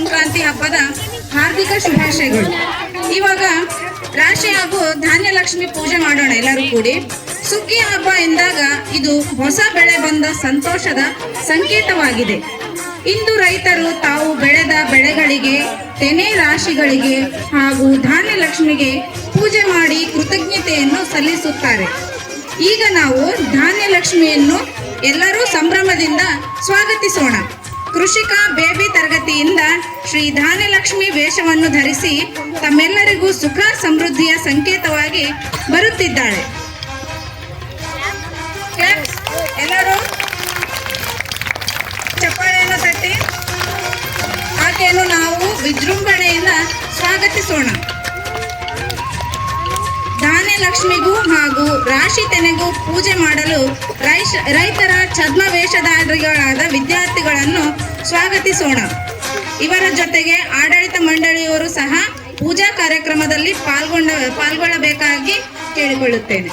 ಸಂಕ್ರಾಂತಿ ಹಬ್ಬದ ಹಾರ್ದಿಕ ಶುಭಾಶಯಗಳು. ಇವಾಗ ರಾಶಿ ಹಾಗೂ ಧಾನ್ಯ ಲಕ್ಷ್ಮಿ ಪೂಜೆ ಮಾಡೋಣ ಎಲ್ಲರೂ ಕೂಡಿ. ಸುಗ್ಗಿ ಹಬ್ಬ ಎಂದಾಗ ಇದು ಹೊಸ ಬೆಳೆ ಬಂದ ಸಂತೋಷದ ಸಂಕೇತವಾಗಿದೆ. ಇಂದು ರೈತರು ತಾವು ಬೆಳೆದ ಬೆಳೆಗಳಿಗೆ, ತೆನೆ ರಾಶಿಗಳಿಗೆ ಹಾಗೂ ಧಾನ್ಯ ಲಕ್ಷ್ಮಿಗೆ ಪೂಜೆ ಮಾಡಿ ಕೃತಜ್ಞತೆಯನ್ನು ಸಲ್ಲಿಸುತ್ತಾರೆ. ಈಗ ನಾವು ಧಾನ್ಯ ಲಕ್ಷ್ಮಿಯನ್ನು ಎಲ್ಲರೂ ಸಂಭ್ರಮದಿಂದ ಸ್ವಾಗತಿಸೋಣ. ಕೃಷಿಕ ಬೇಬಿ ತರಗತಿಯಿಂದ ಶ್ರೀ ಧಾನ್ಯಲಕ್ಷ್ಮಿ ವೇಷವನ್ನು ಧರಿಸಿ ತಮ್ಮೆಲ್ಲರಿಗೂ ಸುಖ ಸಮೃದ್ಧಿಯ ಸಂಕೇತವಾಗಿ ಬರುತ್ತಿದ್ದಾಳೆ? ಎಲ್ಲರೂ ಚಪ್ಪಾಳೆಯನ್ನು ತಟ್ಟಿ ಆಕೆಯನ್ನು ನಾವು ವಿಜೃಂಭಣೆಯಿಂದ ಸ್ವಾಗತಿಸೋಣ ಧಾನ್ಯಲಕ್ಷ್ಮಿಗೂ ಹಾಗೂ ರಾಶಿ ತೆನೆಗೂ ಪೂಜೆ ಮಾಡಲು ರೈತರ ಛದ್ಮ ವೇಷಧಾರಿಗಳಾದ ವಿದ್ಯಾರ್ಥಿಗಳನ್ನು ಸ್ವಾಗತಿಸೋಣ. ಇವರ ಜೊತೆಗೆ ಆಡಳಿತ ಮಂಡಳಿಯವರು ಸಹ ಪೂಜಾ ಕಾರ್ಯಕ್ರಮದಲ್ಲಿ ಪಾಲ್ಗೊಂಡ, ಪಾಲ್ಗೊಳ್ಳಬೇಕಾಗಿ ಕೇಳಿಕೊಳ್ಳುತ್ತೇನೆ.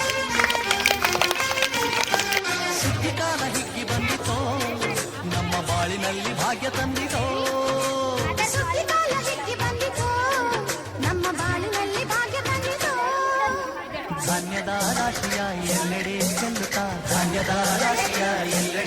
ಧಾನ್ಯದ ರಾಶಿಯ ಎಲ್ಲೆಡೆ ಚೆಲ್ಲುತ್ತಾ, ಧಾನ್ಯದ ರಾಶಿಯ ಎಲ್ಲೆಡೆ